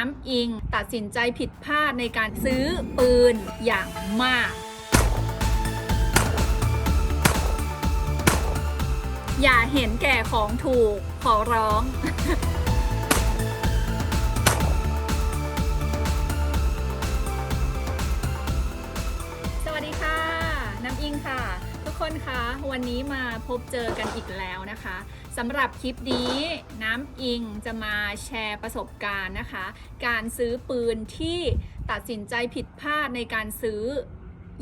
น้ำอิง ตัดสินใจผิดพลาดในการซื้อปืนอย่างมาก อย่าเห็นแก่ของถูกขอร้องสวัสดีค่ะน้ำอิงค่ะ ทุกคนคะวันนี้มาพบเจอกันอีกแล้วนะคะ สำหรับคลิปนี้น้ำอิงจะมาแชร์ประสบการณ์นะคะ การซื้อปืนที่ตัดสินใจผิดพลาดในการซื้อ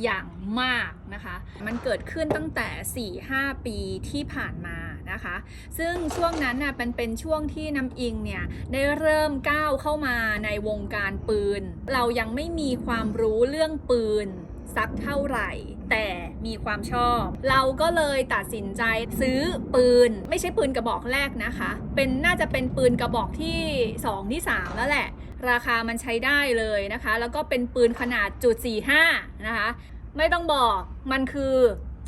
อย่างมากนะคะ มันเกิดขึ้นตั้งแต่ 4-5 ปีที่ผ่านมานะคะ ซึ่งช่วงนั้นน่ะเป็นเป็นช่วงที่น้ำอิงเนี่ย ได้เริ่มก้าวเข้ามาในวงการปืน เรายังไม่มีความรู้เรื่องปืน สักเท่าไหร่ แต่มีความชอบ เราก็เลยตัดสินใจซื้อปืน ไม่ใช่ปืนกระบอกแรกนะคะ เป็นน่าจะเป็นปืนกระบอกที่ 2 ที่ 3 แล้วแหละ ราคามันใช้ได้เลยนะคะ แล้วก็เป็นปืนขนาดจุด45 นะคะ ไม่ต้องบอกมันคือ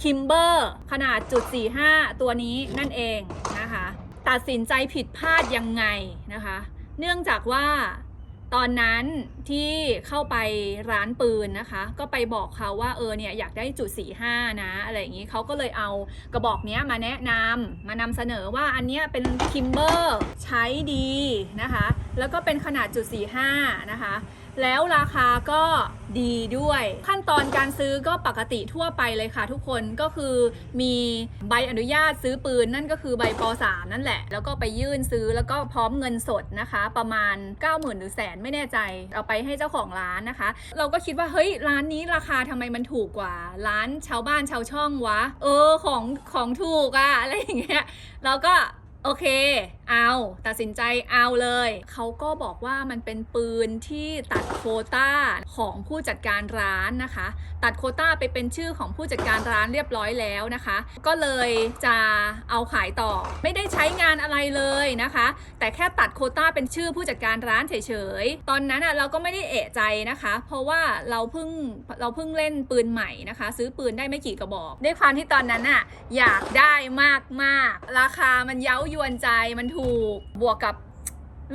คิมเบอร์ขนาดจุด45 ตัวนี้นั่นเองนะคะ ตัดสินใจผิดพลาดยังไงนะคะ เนื่องจากว่า ตอนนั้นที่เข้าไปร้านปืนนะคะ ก็ไปบอกเขาว่าเออเนี่ยอยากได้จุด45 นะอะไรอย่างนี้เขาก็เลยเอากระบอกเนี้ยมาแนะนำมานำเสนอว่าอันเนี้ยเป็นคิมเบอร์ใช้ดีนะคะ แล้วก็เป็นขนาดจุด45 นะคะ แล้วราคาก็ดีด้วย ขั้นตอนการซื้อก็ปกติทั่วไปเลยค่ะ ทุกคนก็คือมีใบอนุญาตซื้อปืนนั่นก็คือใบป .3 นั่นแหละ แล้วก็ไปยื่นซื้อแล้วก็พร้อมเงินสดนะคะ ประมาณ 90,000 หรือแสนไม่แน่ใจ เอาไปให้เจ้าของร้านนะคะ เราก็คิดว่าเฮ้ยร้านนี้ราคาทำไมมันถูกกว่า ร้านชาวบ้านชาวช่องวะ เออของของถูกอะอะไรอย่างเงี้ยเราก็ โอเค เอาตัดสินใจเอาเลย เขาก็บอกว่ามันเป็นปืนที่ตัดโคต้าของผู้จัดการร้านนะคะ ตัดโคต้าไปเป็นชื่อของผู้จัดการร้านเรียบร้อยแล้วนะคะ ก็เลยจะเอาขายต่อ ไม่ได้ใช้งานอะไรเลยนะคะ แต่แค่ตัดโคต้าเป็นชื่อผู้จัดการร้านเฉยๆ ตอนนั้นอะเราก็ไม่ได้เอะใจนะคะ เพราะว่าเราเพิ่งเราเพิ่งเล่นปืนใหม่นะคะ ซื้อปืนได้ไม่กี่กระบอก ด้วยความที่ตอนนั้นอะอยากได้มากๆ ราคามันเย้ายวนใจมันถูกบวกกับ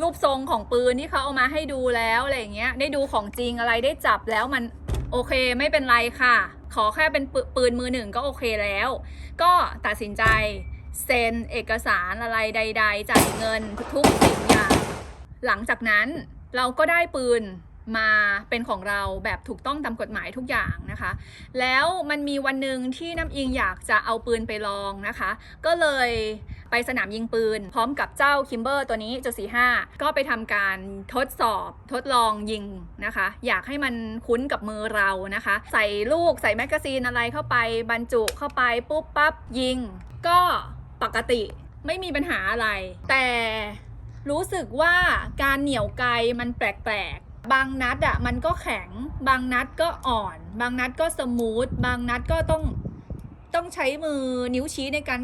รูปทรงของปืนที่เขาเอามาให้ดูแล้วอะไรอย่างเงี้ยได้ดูของจริงอะไรได้จับแล้วมันโอเคไม่เป็นไรค่ะ ขอแค่เป็นปปืนมือหนึ่งก็โอเคแล้ว ก็ตัดสินใจเซ็นเอกสารอะไรใด ๆ จ่ายเงินทุกสิ่งอย่าง หลังจากนั้นเราก็ได้ปืนมาเป็นของเราแบบถูกต้องตามกฎหมายทุกอย่างนะคะ แล้วมันมีวันหนึ่งที่น้ำอิงอยากจะเอาปืนไปลองนะคะ ก็เลย ไปสนามยิงปืน พร้อมกับเจ้าคิมเบอร์ตัวนี้จุดสี่ห้าก็ไปทำการทดสอบทดลองยิงนะคะ อยากให้มันคุ้นกับมือเรานะคะ ใส่ลูกใส่แมกกาซีนอะไรเข้าไปบรรจุเข้าไปปุ๊บปั๊บยิง ก็ปกติไม่มีปัญหาอะไร แต่รู้สึกว่าการเหนี่ยวไกลมันแปลกๆ บางนัดอะมันก็แข็ง บางนัดก็อ่อน บางนัดก็สมูท บางนัดก็ต้องต้องใช้มือนิ้วชี้ในการ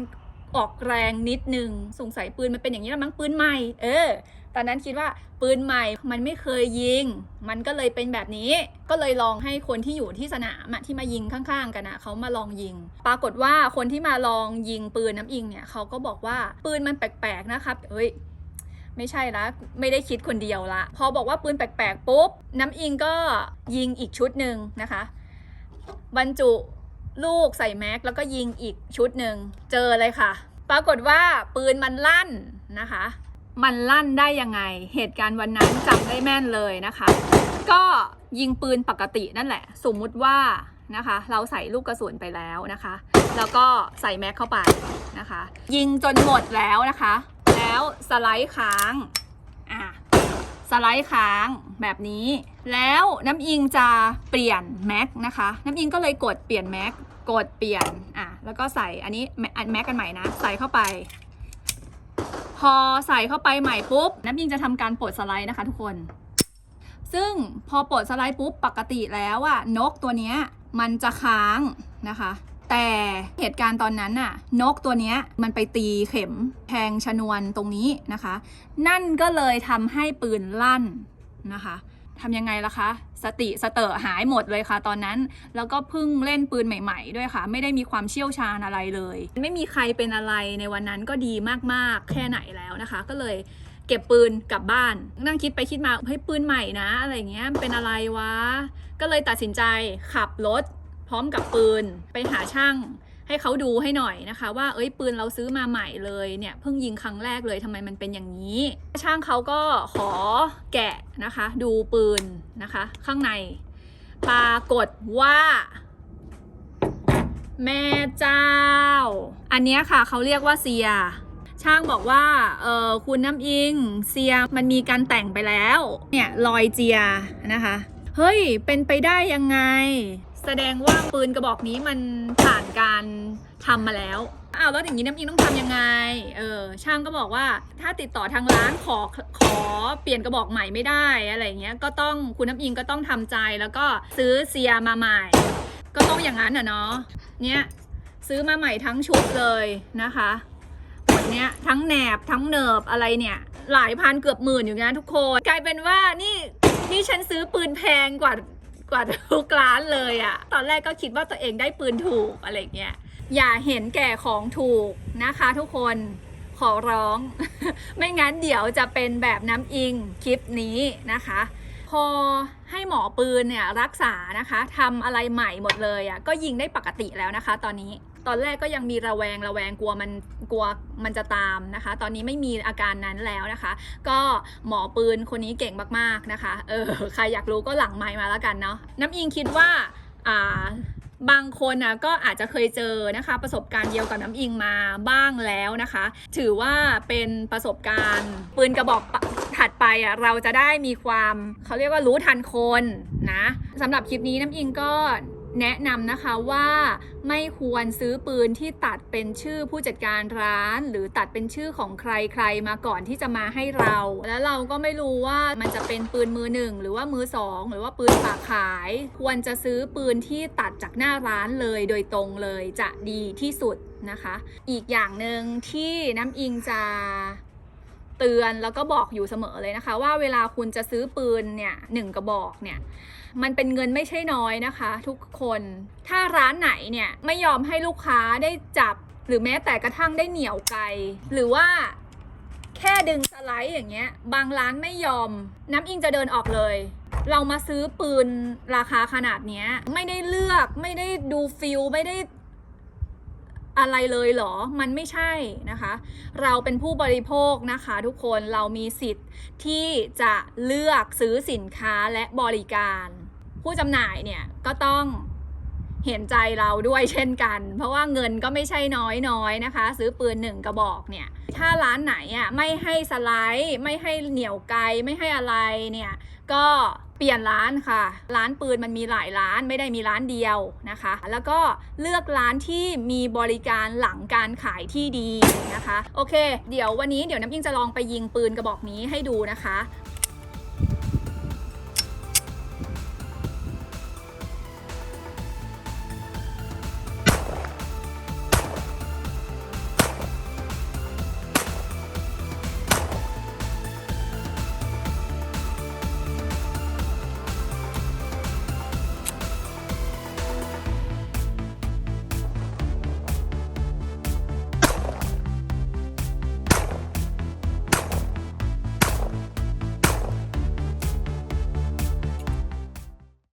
ออกแรงนิดนึงสงสัยปืนมันเป็นอย่างนี้แล้วมั้งปืนใหม่ เออ ตอนนั้นคิดว่าปืนใหม่มันไม่เคยยิง มันก็เลยเป็นแบบนี้ ก็เลยลองให้คนที่อยู่ที่สนามที่มายิงข้างๆ กันนะเขามาลองยิง ปรากฏว่าคนที่มาลองยิงปืนน้ำอิงเนี่ยเขาก็บอกว่าปืนมันแปลกๆนะครับเอ้ยไม่ใช่ละไม่ได้คิดคนเดียวละ พอบอกว่าปืนแปลกๆปุ๊บน้ำอิงก็ยิงอีกชุดหนึ่งนะคะ บรรจุ ลูกใส่แม็กแล้วก็ยิงอีกชุดหนึ่งเจอเลยค่ะ ปรากฏว่าปืนมันลั่นนะคะ มันลั่นได้ยังไง เหตุการณ์วันนั้นจำได้แม่นเลยนะคะ ก็ยิงปืนปกตินั่นแหละ สมมุติว่านะคะ เราใส่ลูกกระสุนไปแล้วนะคะ แล้วก็ใส่แม็กเข้าไปนะคะ ยิงจนหมดแล้วนะคะ แล้วสไลด์ค้าง สไลด์ค้างแบบนี้ แล้วน้ำอิงจะเปลี่ยนแม็กนะคะ น้ำอิงก็เลยกดเปลี่ยนแม็กกดเปลี่ยนอะแล้วก็ใส่อันนี้แม็กอันแม็กกันใหม่นะ ใส่เข้าไป พอใส่เข้าไปใหม่ปุ๊บ น้ำยิงจะทำการปลดสไลด์นะคะทุกคน ซึ่งพอปลดสไลด์ปุ๊บปกติแล้วอะนกตัวเนี้ยมันจะค้างนะคะ แต่เหตุการณ์ตอนนั้นน่ะ นกตัวนี้มันไปตีเข็มแทงชนวนตรงนี้นะคะ นั่นก็เลยทำให้ปืนลั่นนะคะทำยังไงล่ะคะ สติสเตอหายหมดเลยค่ะ ตอนนั้น แล้วก็เพิ่งเล่นปืนใหม่ ๆ ด้วยค่ะ ไม่ได้มีความเชี่ยวชาญอะไรเลย ไม่มีใครเป็นอะไรในวันนั้นก็ดีมากๆ แค่ไหนแล้วนะคะ ก็เลยเก็บปืนกลับบ้าน นั่งคิดไปคิดมาเฮ้ยปืนใหม่นะ อะไรเงี้ยเป็นอะไรวะ ก็เลยตัดสินใจขับรถ พร้อมกับปืนไปหาช่างให้เขาดูให้หน่อยนะคะ ว่าเอ้ยปืนเราซื้อมาใหม่เลยเนี่ยเพิ่งยิงครั้งแรกเลยทำไมมันเป็นอย่างนี้ ช่างเขาก็ขอแกะนะคะ ดูปืนนะคะ ข้างใน ปรากฏว่า แม่เจ้า อันนี้ค่ะเขาเรียกว่าเซีย ช่างบอกว่าเออคุณน้ำอิงเซียมันมีการแต่งไปแล้ว เนี่ยรอยเจียนะคะ เฮ้ยเป็นไปได้ยังไง แสดงว่าปืนกระบอกนี้มันผ่านการทำมาแล้วอ้าวแล้วอย่างนี้น้ำอิงต้องทำยังไง เออ ช่างก็บอกว่าถ้าติดต่อทางร้านขอขอเปลี่ยนกระบอกใหม่ไม่ได้อะไรเงี้ย ก็ต้องคุณน้ำอิงก็ต้องทำใจแล้วก็ซื้อเซียมาใหม่ ก็ต้องอย่างนั้นอะเนาะ เนี่ยซื้อมาใหม่ทั้งชุดเลยนะคะหมดเนี้ยทั้งแหนบทั้งเนิบอะไรเนี่ย หลายพันเกือบหมื่นอยู่นะทุกคน กลายเป็นว่านี่นี่ฉันซื้อปืนแพงกว่า กว่าทุกร้านเลยอะตอนแรกก็คิดว่าตัวเองได้ปืนถูกอะไรเงี้ย อย่าเห็นแก่ของถูกนะคะทุกคนขอร้อง ไม่งั้นเดี๋ยวจะเป็นแบบน้ำอิงคลิปนี้นะคะ พอให้หมอปืนเนี่ยรักษานะคะทำอะไรใหม่หมดเลยอะ่ะก็ยิงได้ปกติแล้วนะคะ ตอนนี้ อนแรกก็ยังมีระแวงระแวงกลัวมันกลัวมันจะตามนะคะ ตอนนี้ไม่มีอาการนั้นแล้วนะคะ ก็หมอปืนคนนี้เก่งมากๆนะคะเออใครอยากรู้ก็หลังไมค์มาแล้วกันเนาะน้ำอิงคิดว่าอ่าบางคนนะก็อาจจะเคยเจอนะคะ ประสบการณ์เดียวกับน้ำอิงมาบ้างแล้วนะคะ ถือว่าเป็นประสบการณ์ปืนกระบอกถัดไปอะเราจะได้มีความเขาเรียกว่ารู้ทันคนนะสำหรับคลิปนี้น้ำอิงก็ แนะนำนะคะว่าไม่ควรซื้อปืนที่ตัดเป็นชื่อผู้จัดการร้าน หรือตัดเป็นชื่อของใครใครมาก่อนที่จะมาให้เรา แล้วเราก็ไม่รู้ว่ามันจะเป็นปืนมือหนึ่งหรือว่ามือสองหรือว่าปืนฝากขาย ควรจะซื้อปืนที่ตัดจากหน้าร้านเลยโดยตรงเลยจะดีที่สุดนะคะ อีกอย่างหนึ่งที่น้ำอิงจะ เตือนแล้วก็บอกอยู่เสมอเลยนะคะ ว่าเวลาคุณจะซื้อปืนเนี่ยหนึ่งกระบอกเนี่ยมันเป็นเงินไม่ใช่น้อยนะคะ ทุกคนถ้าร้านไหนเนี่ยไม่ยอมให้ลูกค้าได้จับ หรือแม้แต่กระทั่งได้เหนี่ยวไกล หรือว่าแค่ดึงสไลด์อย่างเงี้ย บางร้านไม่ยอม น้ำอิงจะเดินออกเลย เรามาซื้อปืนราคาขนาดเนี้ยไม่ได้เลือกไม่ได้ดูฟิลไม่ได้ อะไรเลยเหรอ มันไม่ใช่นะคะ เราเป็นผู้บริโภคนะคะทุกคน เรามีสิทธิ์ที่จะเลือกซื้อสินค้าและบริการ ผู้จำหน่ายเนี่ยก็ต้อง เห็นใจเราด้วยเช่นกัน เพราะว่าเงินก็ไม่ใช่น้อยๆนะคะ ซื้อปืนหนึ่งกระบอกเนี่ย ถ้าร้านไหนอะไม่ให้สไลด์ไม่ให้เหนียวไกลไม่ให้อะไรเนี่ยก็เปลี่ยนร้านค่ะ ร้านปืนมันมีหลายร้านไม่ได้มีร้านเดียวนะคะ แล้วก็เลือกร้านที่มีบริการหลังการขายที่ดีนะคะ โอเค เดี๋ยววันนี้เดี๋ยวน้ำอิงจะลองไปยิงปืนกระบอกนี้ให้ดูนะคะ